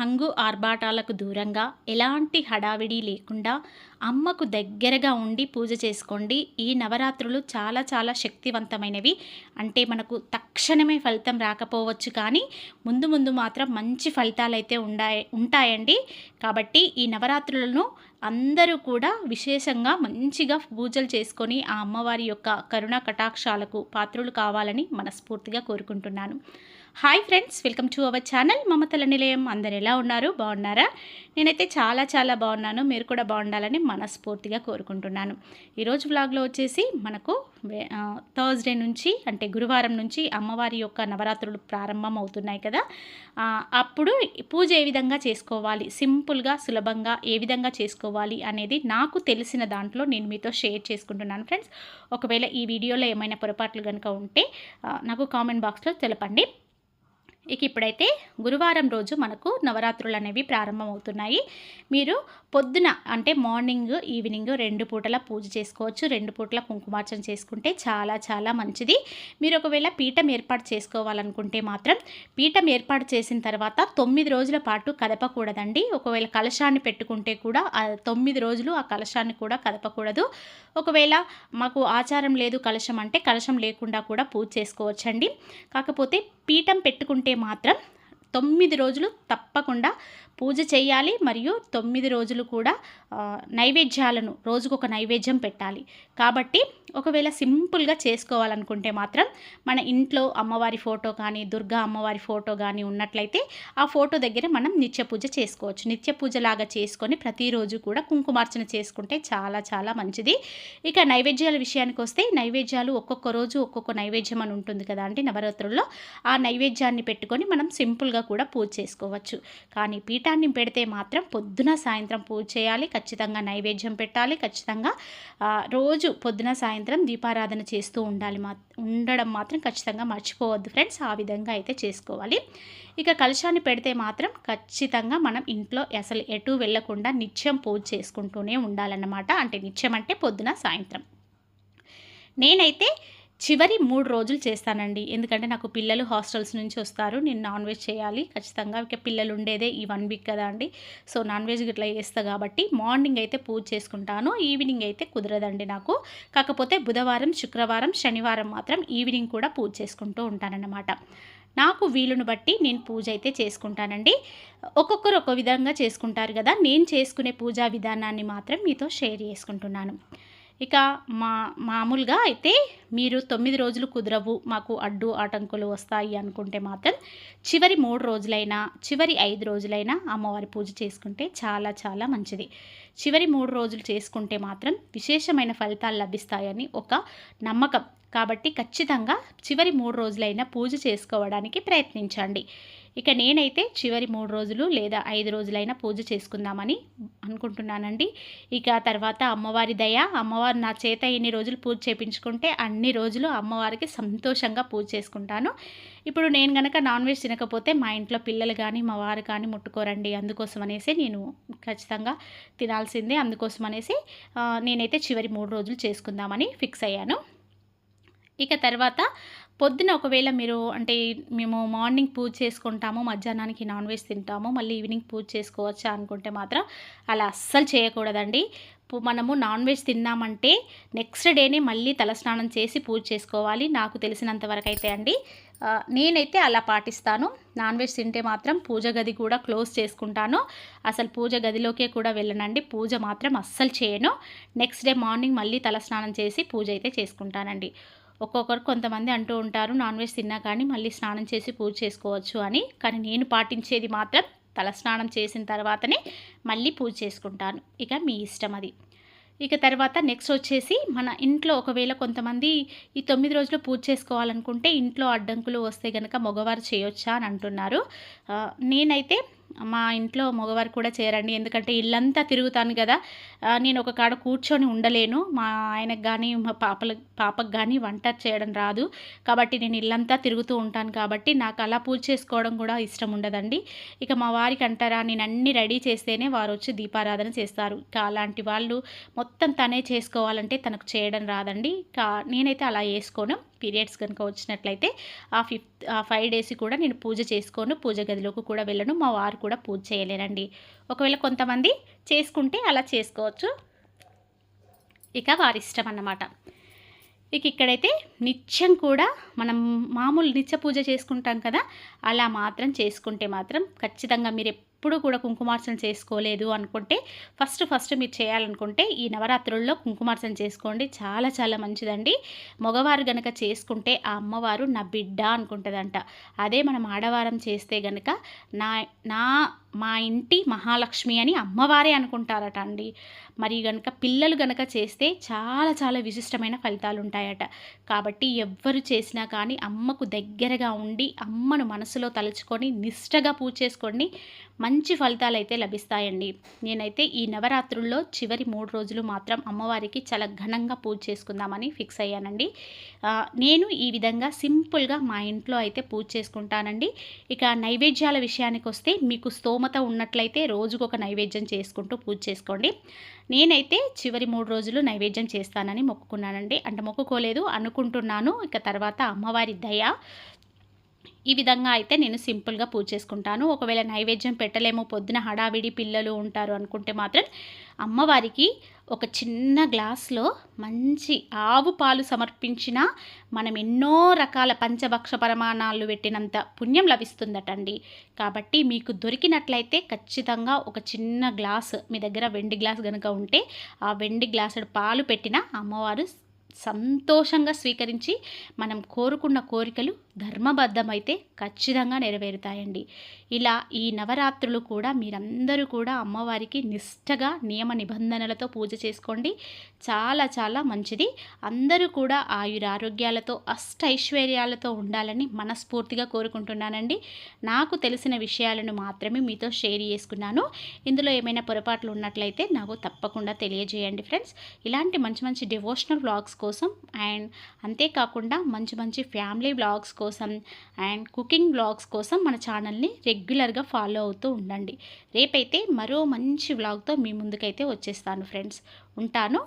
హంగు ఆర్భాటాలకు దూరంగా ఎలాంటి హడావిడి లేకుండా అమ్మకు దగ్గరగా ఉండి పూజ చేసుకోండి. ఈ నవరాత్రులు చాలా చాలా శక్తివంతమైనవి. అంటే మనకు తక్షణమే ఫలితం రాకపోవచ్చు కానీ ముందు ముందు మాత్రం మంచి ఫలితాలు అయితే ఉండాయి ఉంటాయండి. కాబట్టి ఈ నవరాత్రులను అందరూ కూడా విశేషంగా మంచిగా పూజలు చేసుకొని ఆ అమ్మవారి యొక్క కరుణ కటాక్షాలకు పాత్రులు కావాలని మనస్ఫూర్తిగా కోరుకుంటున్నాను. Hi friends welcome to our channel మమతల నిలయం అందరు ఎలా ఉన్నారు? బాగున్నారా? నేనైతే చాలా చాలా బాగున్నాను. మీరు కూడా బాగుండాలని మనస్ఫూర్తిగా కోరుకుంటున్నాను. ఈరోజు వ్లాగ్లో వచ్చేసి మనకు థర్స్డే నుంచి అంటే గురువారం నుంచి అమ్మవారి యొక్క నవరాత్రులు ప్రారంభం అవుతున్నాయి కదా. అప్పుడు పూజ ఏ విధంగా చేసుకోవాలి? సింపుల్గా సులభంగా ఏ విధంగా చేసుకోవాలి అనేది నాకు తెలిసిన దాంట్లో నేను మీతో షేర్ చేసుకుంటున్నాను ఫ్రెండ్స్ ఒకవేళ ఈ వీడియోలో ఏమైనా పొరపాట్లు కనుక ఉంటే నాకు కామెంట్ బాక్స్లో తెలపండి. ఇక ఇప్పుడైతే గురువారం రోజు మనకు నవరాత్రులు అనేవి ప్రారంభమవుతున్నాయి. మీరు పొద్దున అంటే మార్నింగ్ ఈవినింగ్ రెండు పూటల పూజ చేసుకోవచ్చు. రెండు పూటల కుంకుమార్చన చేసుకుంటే చాలా చాలా మంచిది. మీరు ఒకవేళ పీఠం ఏర్పాటు చేసుకోవాలనుకుంటే మాత్రం పీఠం ఏర్పాటు చేసిన తర్వాత తొమ్మిది రోజుల పాటు కదపకూడదండి. ఒకవేళ కలశాన్ని పెట్టుకుంటే కూడా తొమ్మిది రోజులు ఆ కలశాన్ని కూడా కదపకూడదు. ఒకవేళ మాకు ఆచారం లేదు కలశం అంటే కలశం లేకుండా కూడా పూజ చేసుకోవచ్చండి. కాకపోతే పీఠం పెట్టుకుంటే మాత్రం తొమ్మిది రోజులు తప్పకుండా పూజ చేయాలి మరియు తొమ్మిది రోజులు కూడా నైవేద్యాలను రోజుకొక నైవేద్యం పెట్టాలి. కాబట్టి ఒకవేళ సింపుల్గా చేసుకోవాలనుకుంటే మాత్రం మన ఇంట్లో అమ్మవారి ఫోటో కానీ దుర్గా అమ్మవారి ఫోటో కానీ ఉన్నట్లయితే ఆ ఫోటో దగ్గర మనం నిత్య పూజ చేసుకోవచ్చు. నిత్య పూజలాగా చేసుకొని ప్రతిరోజు కూడా కుంకుమార్చన చేసుకుంటే చాలా చాలా మంచిది. ఇక నైవేద్యాల విషయానికి వస్తే నైవేద్యాలు ఒక్కొక్క రోజు ఒక్కొక్క నైవేద్యం అని ఉంటుంది కదా అంటే నవరాత్రుల్లో. ఆ నైవేద్యాన్ని పెట్టుకొని మనం సింపుల్గా కూడా పూజ చేసుకోవచ్చు. కానీ పీఠ పీఠాన్ని పెడితే మాత్రం పొద్దున సాయంత్రం పూజ చేయాలి ఖచ్చితంగా నైవేద్యం పెట్టాలి ఖచ్చితంగా రోజు పొద్దున సాయంత్రం దీపారాధన చేస్తూ ఉండాలి మా ఉండడం మాత్రం ఖచ్చితంగా మర్చిపోవద్దు ఫ్రెండ్స్ ఆ విధంగా అయితే చేసుకోవాలి. ఇక కలశాన్ని పెడితే మాత్రం ఖచ్చితంగా మనం ఇంట్లో అసలు ఎటు వెళ్ళకుండా నిత్యం పూజ చేసుకుంటూనే ఉండాలన్నమాట. అంటే నిత్యం అంటే పొద్దున సాయంత్రం. నేనైతే చివరి మూడు రోజులు చేస్తానండి. ఎందుకంటే నాకు పిల్లలు హాస్టల్స్ నుంచి వస్తారు. నేను నాన్ వెజ్ చేయాలి. ఖచ్చితంగా ఇక పిల్లలు ఉండేదే ఈ వన్ వీక్ కదా అండి. సో నాన్ వెజ్ ఇట్లా చేస్తా కాబట్టి మార్నింగ్ అయితే పూజ చేసుకుంటాను. ఈవినింగ్ అయితే కుదరదండి నాకు. కాకపోతే బుధవారం శుక్రవారం శనివారం మాత్రం ఈవినింగ్ కూడా పూజ చేసుకుంటూ ఉంటానన్నమాట. నాకు వీలును బట్టి నేను పూజ అయితే చేసుకుంటానండి. ఒక్కొక్కరు ఒక విధంగా చేసుకుంటారు కదా. నేను చేసుకునే పూజా విధానాన్ని మాత్రం మీతో షేర్ చేసుకుంటున్నాను. ఇక మా మామూలుగా అయితే మీరు తొమ్మిది రోజులు కుదరవు మాకు అడ్డు ఆటంకులు వస్తాయి అనుకుంటే మాత్రం చివరి మూడు రోజులైనా చివరి ఐదు రోజులైనా అమ్మవారి పూజ చేసుకుంటే చాలా చాలా మంచిది. చివరి మూడు రోజులు చేసుకుంటే మాత్రం విశేషమైన ఫలితాలు లభిస్తాయని ఒక నమ్మకం. కాబట్టి ఖచ్చితంగా చివరి మూడు రోజులైనా పూజ చేసుకోవడానికి ప్రయత్నించండి. ఇక నేనైతే చివరి మూడు రోజులు లేదా ఐదు రోజులైనా పూజ చేసుకుందామని అనుకుంటున్నానండి. ఇక తర్వాత అమ్మవారి దయ అమ్మవారు నా చేత ఎన్ని రోజులు పూజ చేయించుకుంటే అన్ని రోజులు అమ్మవారికి సంతోషంగా పూజ చేసుకుంటాను. ఇప్పుడు నేను కనుక నాన్ వెజ్ తినకపోతే మా ఇంట్లో పిల్లలు కానీ మా వారు కానీ ముట్టుకోరండి. అందుకోసం అనేసి నేను ఖచ్చితంగా తినాల్సిందే. అందుకోసం అనేసి నేనైతే చివరి మూడు రోజులు చేసుకుందామని ఫిక్స్ అయ్యాను. ఇక తర్వాత పొద్దున ఒకవేళ మీరు అంటే మేము మార్నింగ్ పూజ చేసుకుంటాము మధ్యాహ్నానికి నాన్ వెజ్ తింటాము మళ్ళీ ఈవినింగ్ పూజ చేసుకోవచ్చా అనుకుంటే మాత్రం అలా అస్సలు చేయకూడదండి. మనము నాన్ వెజ్ తిన్నామంటే నెక్స్ట్ డేనే మళ్ళీ తలస్నానం చేసి పూజ చేసుకోవాలి. నాకు తెలిసినంత వరకు అయితే అండి నేనైతే అలా పాటిస్తాను. నాన్ వెజ్ తింటే మాత్రం పూజ గది కూడా క్లోజ్ చేసుకుంటాను. అసలు పూజ గదిలోకే కూడా వెళ్ళనండి. పూజ మాత్రం అస్సలు చేయను. నెక్స్ట్ డే మార్నింగ్ మళ్ళీ తలస్నానం చేసి పూజ అయితే చేసుకుంటానండి. ఒక్కొక్కరు కొంతమంది అంటూ ఉంటారు నాన్ వెజ్ తిన్నా కానీ మళ్ళీ స్నానం చేసి పూజ చేసుకోవచ్చు అని. కానీ నేను పాటించేది మాత్రం తలస్నానం చేసిన తర్వాతనే మళ్ళీ పూజ చేసుకుంటాను. ఇక మీ ఇష్టం అది. ఇక తర్వాత నెక్స్ట్ వచ్చేసి మన ఇంట్లో ఒకవేళ కొంతమంది ఈ తొమ్మిది రోజులు పూజ చేసుకోవాలనుకుంటే ఇంట్లో అడ్డంకులు వస్తే కనుక మగవారు చేయొచ్చా అని అంటున్నారు. నేనైతే మా ఇంట్లో మగవారు కూడా చేయరండి. ఎందుకంటే ఇల్లంతా తిరుగుతాను కదా. నేను ఒక కాడ కూర్చొని ఉండలేను. మా ఆయనకు కానీ మా పాపల పాపకు కానీ వంట చేయడం రాదు. కాబట్టి నేను ఇల్లంతా తిరుగుతూ ఉంటాను కాబట్టి నాకు అలా పూజ చేసుకోవడం కూడా ఇష్టం ఉండదండి. ఇక మా వారికి అంటారా నేను అన్ని రెడీ చేస్తేనే వారు వచ్చి దీపారాధన చేస్తారు. ఇక అలాంటి వాళ్ళు మొత్తం తనే చేసుకోవాలంటే తనకు చేయడం రాదండి. కా నేనైతే అలా చేసుకోను. పీరియడ్స్ కనుక వచ్చినట్లయితే ఆ ఫిఫ్త్ ఆ ఫైవ్ డేస్ కూడా నేను పూజ చేసుకోను. పూజ గదిలోకి కూడా వెళ్ళను. మా వారు కూడా పూజ చేయలేరండి. ఒకవేళ కొంతమంది చేసుకుంటే అలా చేసుకోవచ్చు. ఇక వారి ఇష్టం అన్నమాట. ఇక ఇక్కడైతే నిత్యం కూడా మనం మామూలు నిత్య పూజ చేసుకుంటాం కదా అలా మాత్రం చేసుకుంటే మాత్రం ఖచ్చితంగా మీరు ఎప్పుడు కూడా కుంకుమార్చన చేసుకోలేదు అనుకుంటే ఫస్ట్ ఫస్ట్ మీరు చేయాలనుకుంటే ఈ నవరాత్రుల్లో కుంకుమార్చన చేసుకోండి. చాలా చాలా మంచిదండి. మగవారు గనక చేసుకుంటే ఆ అమ్మవారు నా బిడ్డ అనుకుంటుందంట. అదే మనం ఆడవారం చేస్తే గనక నా నా మా ఇంటి మహాలక్ష్మి అని అమ్మవారే అనుకుంటారట అండి. మరి గనక పిల్లలు గనక చేస్తే చాలా చాలా విశిష్టమైన ఫలితాలు ఉంటాయట కాబట్టి ఎవ్వరు చేసినా కానీ అమ్మకు దగ్గరగా ఉండి అమ్మను మనసులో తలుచుకొని నిష్టగా పూజ చేసుకోండి మంచి ఫలితాలు అయితే లభిస్తాయండి. నేనైతే ఈ నవరాత్రుల్లో చివరి మూడు రోజులు మాత్రం అమ్మవారికి చాలా ఘనంగా పూజ చేసుకుందామని ఫిక్స్ అయ్యానండి. నేను ఈ విధంగా సింపుల్గా మా ఇంట్లో అయితే పూజ చేసుకుంటానండి. ఇక నైవేద్యాల విషయానికి వస్తే మీకు స్తోమత ఉన్నట్లయితే రోజుకు ఒక నైవేద్యం చేసుకుంటూ పూజ చేసుకోండి. నేనైతే చివరి మూడు రోజులు నైవేద్యం చేస్తానని మొక్కుకున్నానండి. అంటే మొక్కుకోలేదు అనుకుంటున్నాను. ఇక తర్వాత అమ్మవారి దయ ఈ విధంగా అయితే నేను సింపుల్గా పూజ చేసుకుంటాను. ఒకవేళ నైవేద్యం పెట్టలేము పొద్దున హడావిడి పిల్లలు ఉంటారు అనుకుంటే మాత్రం అమ్మవారికి ఒక చిన్న గ్లాస్లో మంచి ఆవు పాలు సమర్పించిన మనం ఎన్నో రకాల పంచభక్ష పరమాణాలు పెట్టినంత పుణ్యం లభిస్తుందటండి. కాబట్టి మీకు దొరికినట్లయితే ఖచ్చితంగా ఒక చిన్న గ్లాస్ మీ దగ్గర వెండి గ్లాస్ కనుక ఉంటే ఆ వెండి గ్లాసుడు పాలు పెట్టిన అమ్మవారు సంతోషంగా స్వీకరించి మనం కోరుకున్న కోరికలు ధర్మబద్ధమైతే ఖచ్చితంగా నెరవేరుతాయండి. ఇలా ఈ నవరాత్రులు కూడా మీరందరూ కూడా అమ్మవారికి నిష్టగా నియమ నిబంధనలతో పూజ చేసుకోండి. చాలా చాలా మంచిది. అందరూ కూడా ఆయురారోగ్యాలతో అష్టైశ్వర్యాలతో ఉండాలని మనస్ఫూర్తిగా కోరుకుంటున్నానండి. నాకు తెలిసిన విషయాలను మాత్రమే మీతో షేర్ చేసుకున్నాను. ఇందులో ఏమైనా పొరపాట్లు ఉన్నట్లయితే నాకు తప్పకుండా తెలియజేయండి ఫ్రెండ్స్. ఇలాంటి మంచి మంచి డివోషనల్ బ్లాగ్స్ కోసం అండ్ అంతేకాకుండా మంచి మంచి ఫ్యామిలీ వ్లాగ్స్ కోసం అండ్ కుకింగ్ వ్లాగ్స్ కోసం మన ఛానల్ని రెగ్యులర్గా ఫాలో అవుతూ ఉండండి. రేపైతే మరో మంచి వ్లాగ్తో మీ ముందుకైతే వచ్చేస్తాను ఫ్రెండ్స్. ఉంటాను.